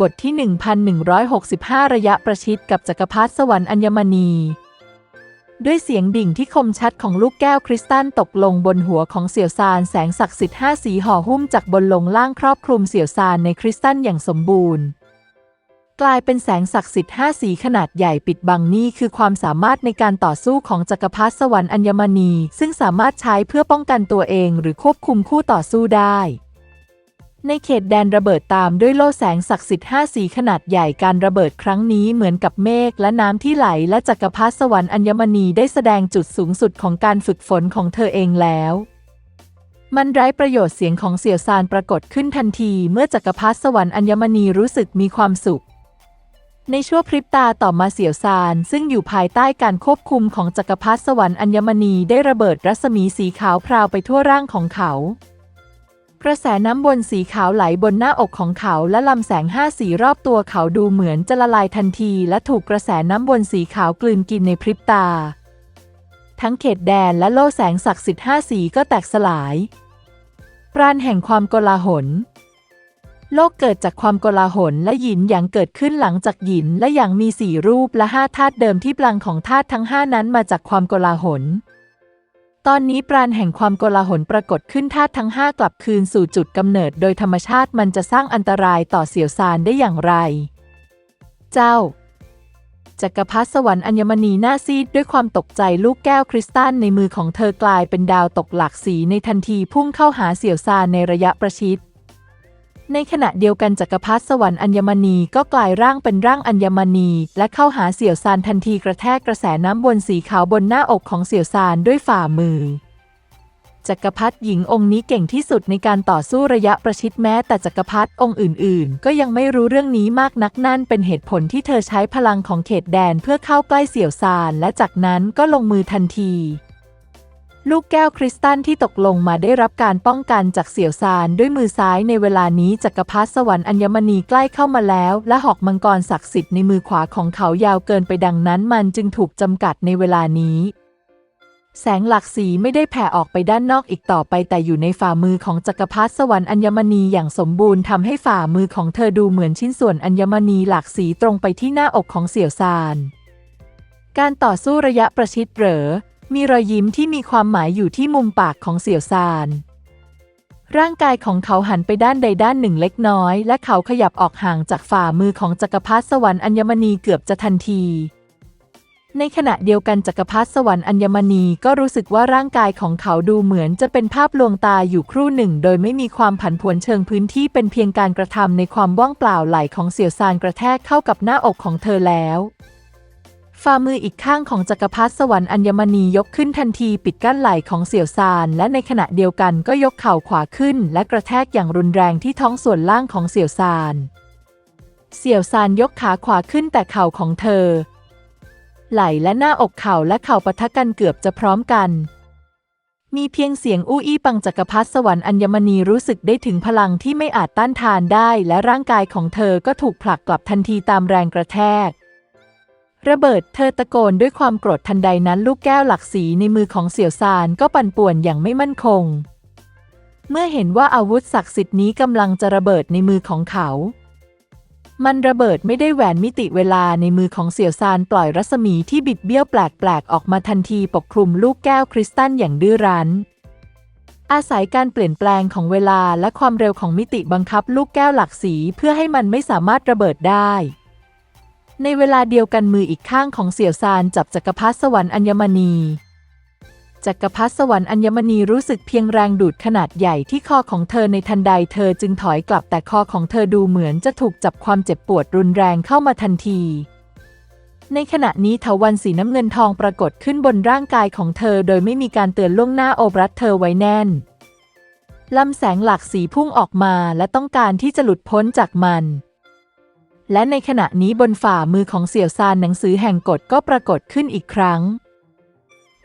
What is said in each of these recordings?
บทที่ 1165 ระยะประชิดกับจักรพรรดิสวรรค์อัญมณี ด้วยเสียงดิ่งที่คมชัดของลูกแก้วคริสตัลตกลงบนหัวของเสี่ยวซานแสงศักดิ์สิทธิ์ห้าสีห่อหุ้มจากบนลงล่างครอบคลุมเสี่ยวซานในคริสตัลอย่างสมบูรณ์ กลายเป็นแสงศักดิ์สิทธิ์ห้าสีขนาดใหญ่ปิดบังนี่คือความสามารถในการต่อสู้ของจักรพรรดิสวรรค์อัญมณี ซึ่งสามารถใช้เพื่อป้องกันตัวเองหรือควบคุมคู่ต่อสู้ได้ ในเขตแดนระเบิดตามด้วยโล่แสงศักดิ์สิทธิ์ห้าสีขนาดใหญ่การระเบิดครั้งนี้เหมือนกับเมฆและน้ำที่ไหล และจักรพรรดิสวรรค์อัญมณีได้แสดงจุดสูงสุดของการฝึกฝนของเธอเองแล้ว มันไร้ประโยชน์เสียงของเสี่ยวซานปรากฏขึ้นทันที เมื่อจักรพรรดิสวรรค์อัญมณีรู้สึกมีความสุข ในชั่วพริบตาต่อมาเสี่ยวซาน ซึ่งอยู่ภายใต้การควบคุมของจักรพรรดิสวรรค์อัญมณีได้ระเบิดรัศมีสีขาวพราวไปทั่วร่างของเขา กระแสน้ำบนสีขาวไหลบนหน้าอกของเขาและลำแสงห้าสีรอบตัวเขาดูเหมือนจะละลายทันที และถูกกระแสน้ำบนสีขาวกลืนกินในพริบตา ทั้งเขตแดนและโล่แสงศักดิ์สิทธิ์ห้าสีก็แตกสลาย ปราณแห่งความโกลาหล โลกเกิดจากความโกลาหลและหยินหยางเกิดขึ้นหลังจากหยินและหยางมีสี่รูปและห้าธาตุเดิมที่พลังของธาตุทั้งห้านั้นมาจากความโกลาหล ตอนนี้ปราณแห่งความโกลาหลปรากฏขึ้นธาตุทั้งห้ากลับคืนสู่จุดกำเนิดโดยธรรมชาติมันจะสร้างอันตรายต่อเสี่ยวซานได้อย่างไร เจ้าจักรพรรดิสวรรค์อัญมณีหน้าซีดด้วยความตกใจลูกแก้วคริสตัลในมือของเธอกลายเป็นดาวตกหลากสีในทันทีพุ่งเข้าหาเสี่ยวซานในระยะประชิด ในขณะเดียวกันจักรพรรดิสวรรค์อัญมณีก็กลายร่างเป็นร่างอัญมณี และเข้าหาเสี่ยวซานทันทีกระแทกกระแสน้ำบนสีขาวบนหน้าอกของเสี่ยวซานด้วยฝ่ามือจักรพรรดิหญิงองค์นี้เก่งที่สุดในการต่อสู้ระยะประชิดแม้แต่จักรพรรดิองค์อื่น ๆ ก็ยังไม่รู้เรื่องนี้มากนักนั่นเป็นเหตุผลที่เธอใช้พลังของเขตแดนเพื่อเข้าใกล้เสี่ยวซานและจากนั้นก็ลงมือทันที ลูกแก้วคริสตัลที่ตกลงมาได้รับการป้องกันจากเสี่ยวซานด้วยมือซ้ายในเวลานี้จักรพรรดิสวรรค์อัญมณีใกล้เข้ามาแล้ว และหอกมังกรศักดิ์สิทธิ์ในมือขวาของเขายาวเกินไปดังนั้นมันจึงถูกจำกัดในเวลานี้ แสงหลักสีไม่ได้แผ่ออกไปด้านนอกอีกต่อไปแต่อยู่ในฝ่ามือของจักรพรรดิสวรรค์อัญมณีอย่างสมบูรณ์ทำให้ฝ่ามือของเธอดูเหมือนชิ้นส่วนอัญมณีหลากสีตรงไปที่หน้าอกของเสี่ยวซานการต่อสู้ระยะประชิดเหรอ มีรอยยิ้มที่มีความหมายอยู่ที่มุมปากของเสี่ยวซาน ร่างกายของเขาหันไปด้านใดด้านหนึ่งเล็กน้อย และเขาขยับออกห่างจากฝ่ามือของจักรพรรดิสวรรค์อัญมณีเกือบจะทันที ในขณะเดียวกันจักรพรรดิสวรรค์อัญมณีก็รู้สึกว่าร่างกายของเขาดูเหมือนจะเป็นภาพลวงตาอยู่ครู่หนึ่ง โดยไม่มีความผันผวนเชิงพื้นที่เป็นเพียงการกระทำในความว่างเปล่าไหลของเสี่ยวซานกระแทกเข้ากับหน้าอกของเธอแล้ว ฝ่ามืออีกข้างของจักรพรรดิสวรรค์อัญมณียกขึ้นทันทีปิดกั้นไหล่ของเสี่ยวซาน และในขณะเดียวกันก็ยกเข่าขวาขึ้น และกระแทกอย่างรุนแรงที่ท้องส่วนล่างของเสี่ยวซาน เสี่ยวซานยกขาขวาขึ้นแต่เข่าของเธอ ไหล่และหน้าอกเข่าและเข่าปะทะกันเกือบจะพร้อมกัน มีเพียงเสียงอู้อี้ปังจักรพรรดิสวรรค์อัญมณีรู้สึกได้ถึงพลังที่ไม่อาจต้านทานได้ และร่างกายของเธอก็ถูกผลักกลับทันทีตามแรงกระแทก ระเบิดเธอตะโกนด้วยความโกรธทันใดนั้นลูกแก้วหลักสีในมือของเสี่ยวซานก็ปั่นป่วนอย่างไม่มั่นคง เมื่อเห็นว่าอาวุธศักดิ์สิทธิ์นี้กำลังจะระเบิดในมือของเขา มันระเบิดไม่ได้แหวนมิติเวลาในมือของเสี่ยวซานปล่อยรัศมีที่บิดเบี้ยวแปลกๆออกมาทันทีปกคลุมลูกแก้วคริสตัลอย่างดื้อรั้นอาศัยการเปลี่ยนแปลงของเวลาและความเร็วของมิติบังคับลูกแก้วหลักสีเพื่อให้มันไม่สามารถระเบิดได้ ในเวลาเดียวกันมืออีกข้างของเสี่ยวซานจับจักรพรรดิสวรรค์อัญมณี จักรพรรดิสวรรค์อัญมณีรู้สึกเพียงแรงดูดขนาดใหญ่ที่คอของเธอในทันใดเธอจึงถอยกลับแต่คอของเธอดูเหมือนจะถูกจับความเจ็บปวดรุนแรงเข้ามาทันที ในขณะนี้เถาวันสีน้ำเงินทองปรากฏขึ้นบนร่างกายของเธอ โดยไม่มีการเตือนล่วงหน้าโอบรัดเธอไว้แน่นลำแสงหลากสีพุ่งออกมาและต้องการที่จะหลุดพ้นจากมัน และในขณะนี้บนฝ่ามือของเสี่ยวซานหนังสือแห่งกฎก็ปรากฏขึ้นอีกครั้ง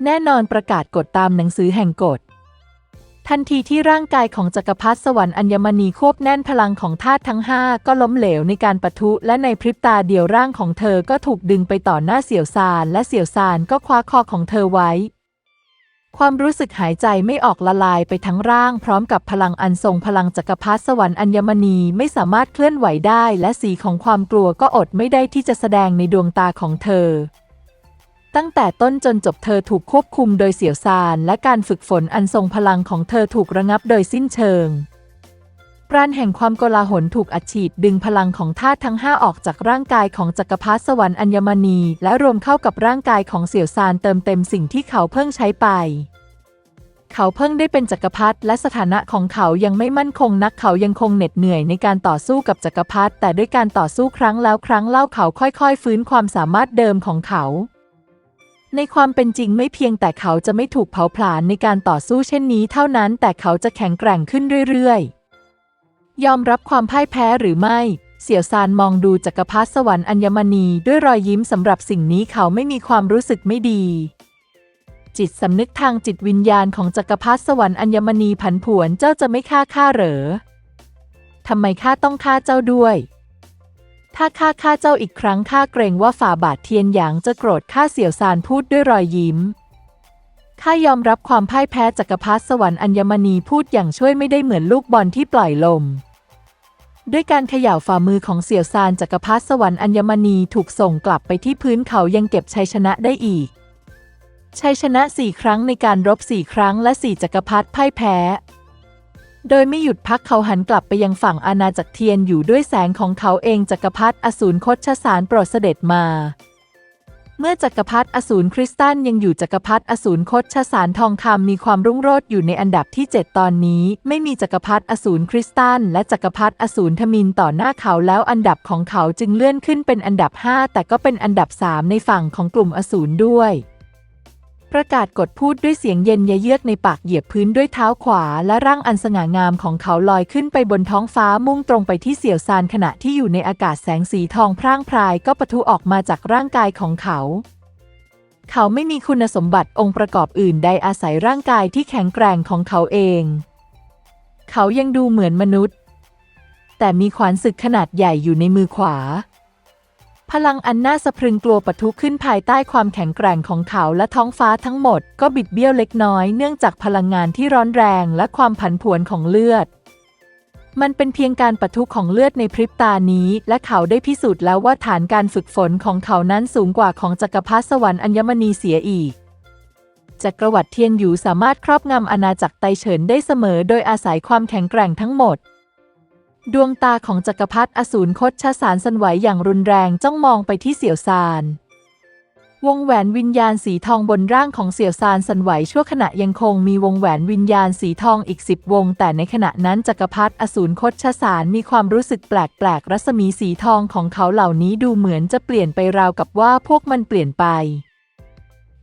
แน่นอนประกาศกฎตามหนังสือแห่งกฎ ทันทีที่ร่างกายของจักรพรรดิสวรรค์อัญมณีควบแน่นพลังของธาตุทั้งห้าก็ล้มเหลวในการปะทุ และในพริบตาเดียวร่างของเธอก็ถูกดึงไปต่อหน้าเสี่ยวซานและเสี่ยวซานก็คว้าคอของเธอไว้ ความรู้สึกหายใจไม่ออกละลายไปทั้งร่าง พร้อมกับพลังอันทรงพลังจักรพรรดิสวรรค์อัญมณีไม่สามารถเคลื่อนไหวได้ และสีของความกลัวก็อดไม่ได้ที่จะแสดงในดวงตาของเธอ ตั้งแต่ต้นจนจบเธอถูกควบคุมโดยเสี่ยวซาน และการฝึกฝนอันทรงพลังของเธอถูกระงับโดยสิ้นเชิง ราณแห่งความโกลาหลถูกอัดฉีดดึงพลังของธาตุทั้งห้าออกจากร่างกายของจักรพรรดิสวรรค์อัญมณี และรวมเข้ากับร่างกายของเสี่ยวซานเติมเต็มสิ่งที่เขาเพิ่งใช้ไป เขาเพิ่งได้เป็นจักรพรรดิและสถานะของเขายังไม่มั่นคงนักเขายังคงเหน็ดเหนื่อยในการต่อสู้กับจักรพรรดิแต่ด้วยการต่อสู้ครั้งแล้วครั้งเล่าเขาค่อยๆ ฟื้นความสามารถเดิมของเขาในความเป็นจริงไม่เพียงแต่เขาจะไม่ถูกเผาผลาญในการต่อสู้เช่นนี้เท่านั้น แต่เขาจะแข็งแกร่งขึ้นเรื่อยๆ ยอมรับความพ่ายแพ้หรือไม่ เสี่ยวซานมองดูจักรพรรดิสวรรค์อัญมณีด้วยรอยยิ้มสำหรับสิ่งนี้เขาไม่มีความรู้สึกไม่ดี จิตสำนึกทางจิตวิญญาณของจักรพรรดิสวรรค์อัญมณีผันผวนเจ้าจะไม่ฆ่าข้าเหรอทำไมข้าต้องฆ่าเจ้าด้วย ถ้าข้าฆ่าเจ้าอีกครั้งข้าเกรงว่าฝ่าบาทเทียนหยางจะโกรธข้าเสี่ยวซานพูดด้วยรอยยิ้ม ข้ายอมรับความพ่ายแพ้จักรพรรดิสวรรค์อัญมณีพูดอย่างช่วยไม่ได้เหมือนลูกบอลที่ปล่อยลม ด้วยการเขย่าฝ่ามือของเสี่ยวซานจักรพรรดิสวรรค์อัญมณีถูกส่งกลับไปที่พื้นเขายังเก็บชัยชนะได้อีก ชัยชนะสี่ครั้งในการรบสี่ครั้งและสี่จักรพรรดิพ่ายแพ้ โดยไม่หยุดพักเขาหันกลับไปยังฝั่งอาณาจักรเทียนอยู่ด้วยแสงของเขาเองจักรพรรดิอสูรคดชสารโปรดเสด็จมา เมื่อจักรพรรดิอสูรคริสตันยังอยู่จักรพรรดิอสูรคดชสารทองคำมีความรุ่งโรจน์อยู่ในอันดับที่ 7 ตอนนี้ ไม่มีจักรพรรดิอสูรคริสตันและจักรพรรดิอสูรทมินต่อหน้าเขาแล้วอันดับของเขาจึงเลื่อนขึ้นเป็นอันดับ 5 แต่ก็เป็นอันดับ 3 ในฝั่งของกลุ่มอสูรด้วย ประกาศกดพูดด้วยเสียงเย็นยะเยือกในปากเหยียบพื้นด้วยเท้าขวา และร่างอันสง่างามของเขาลอยขึ้นไปบนท้องฟ้ามุ่งตรงไปที่เสี่ยวซานขณะที่อยู่ในอากาศแสงสีทองพร่างพรายก็ปะทุออกมาจากร่างกายของเขา เขาไม่มีคุณสมบัติองค์ประกอบอื่นใดอาศัยร่างกายที่แข็งแกร่งของเขาเอง เขายังดูเหมือนมนุษย์ แต่มีขวานศึกขนาดใหญ่อยู่ในมือขวา พลังอันน่าสะพรึงกลัวปะทุขึ้นภายใต้ความแข็งแกร่งของเขาและท้องฟ้าทั้งหมด ก็บิดเบี้ยวเล็กน้อย เนื่องจากพลังงานที่ร้อนแรงและความผันผวนของเลือด มันเป็นเพียงการปะทุของเลือดในพริบตานี้ และเขาได้พิสูจน์แล้วว่าฐานการฝึกฝนของเขานั้นสูงกว่าของจักรพรรดิสวรรค์อัญมณีเสียอีกจักรวรรดิเทียนหยูสามารถครอบงำอาณาจักรไตเฉินได้เสมอ โดยอาศัยความแข็งแกร่งทั้งหมด ดวงตาของจักรพรรดิอสูรคดชสารสันไหวอย่างรุนแรงจ้องมองไปที่เสี่ยวซาน วงแหวนวิญญาณสีทองบนร่างของเสี่ยวซานสันไหวชั่วขณะยังคงมีวงแหวนวิญญาณสีทองอีกสิบวง แต่ในขณะนั้นจักรพรรดิอสูรคดชสารมีความรู้สึกแปลกๆรัศมีสีทองของเขาเหล่านี้ดูเหมือนจะเปลี่ยนไปราวกับว่าพวกมันเปลี่ยนไป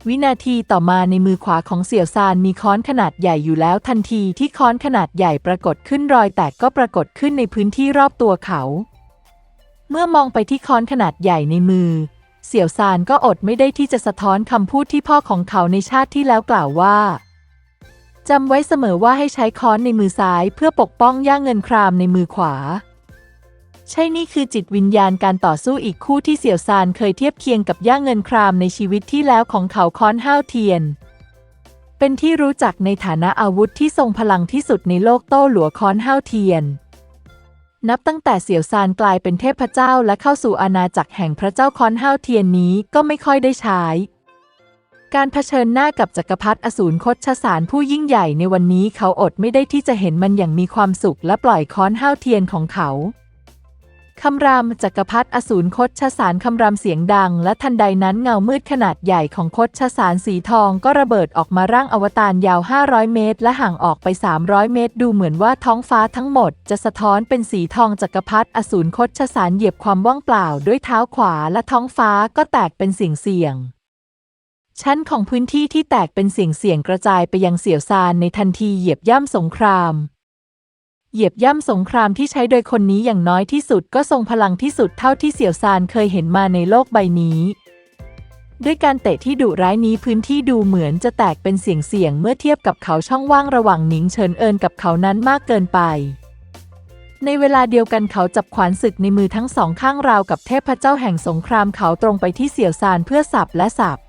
วินาทีต่อมาในมือขวาของเสี่ยวซานมีค้อนขนาดใหญ่อยู่แล้ว ทันทีที่ค้อนขนาดใหญ่ปรากฏขึ้นรอยแตกก็ปรากฏขึ้นในพื้นที่รอบตัวเขา เมื่อมองไปที่ค้อนขนาดใหญ่ในมือ เสี่ยวซานก็อดไม่ได้ที่จะสะท้อนคำพูดที่พ่อของเขาในชาติที่แล้วกล่าวว่าจำไว้เสมอว่าให้ใช้ค้อนในมือซ้ายเพื่อปกป้องย่าเงินครามในมือขวา ใช่นี่คือจิตวิญญาณการต่อสู้อีกคู่ที่เสี่ยวซานเคยเทียบเคียงกับย่าเงินครามในชีวิตที่แล้วของเขาค้อนห้าวเทียน เป็นที่รู้จักในฐานะอาวุธที่ทรงพลังที่สุดในโลกโต้หลัวค้อนห้าวเทียน นับตั้งแต่เสี่ยวซานกลายเป็นเทพเจ้าและเข้าสู่อาณาจักรแห่งพระเจ้าค้อนห้าวเทียนนี้ก็ไม่ค่อยได้ใช้การเผชิญหน้ากับจักรพรรดิอสูรคดชสารผู้ยิ่งใหญ่ในวันนี้เขาอดไม่ได้ที่จะเห็นมันอย่างมีความสุขและปล่อยค้อนห้าวเทียนของเขา คำรามจักรพรรดิอสูรคดชสารคำรามเสียงดัง และทันใดนั้นเงามืดขนาดใหญ่ของคดชสารสีทองก็ระเบิดออกมาร่างอวตารยาว 500 เมตร และห่างออกไป 300 เมตร ดูเหมือนว่าท้องฟ้าทั้งหมด จะสะท้อนเป็นสีทองจักรพรรดิอสูรคดชสารเหยียบความว่างเปล่าด้วยเท้าขวาและท้องฟ้าก็แตกเป็นเสียงเสียงชั้นของพื้นที่ที่แตกเป็นเสียงเสียงกระจายไปยังเสี่ยวซานในทันทีเหยียบย่ำสงคราม เหยียบย่ำสงครามที่ใช้โดยคนนี้อย่างน้อยที่สุดก็ทรงพลังที่สุดเท่าที่เสี่ยวซานเคยเห็นมาในโลกใบนี้ ด้วยการเตะที่ดุร้ายนี้พื้นที่ดูเหมือนจะแตกเป็นเสียงเสียงเมื่อเทียบกับเขาช่องว่างระหว่างหนิงเฉินเอินกับเขานั้นมากเกินไป ในเวลาเดียวกันเขาจับขวานศึกในมือทั้งสองข้างราวกับเทพเจ้าแห่งสงครามเขาตรงไปที่เสี่ยวซานเพื่อสับและสับ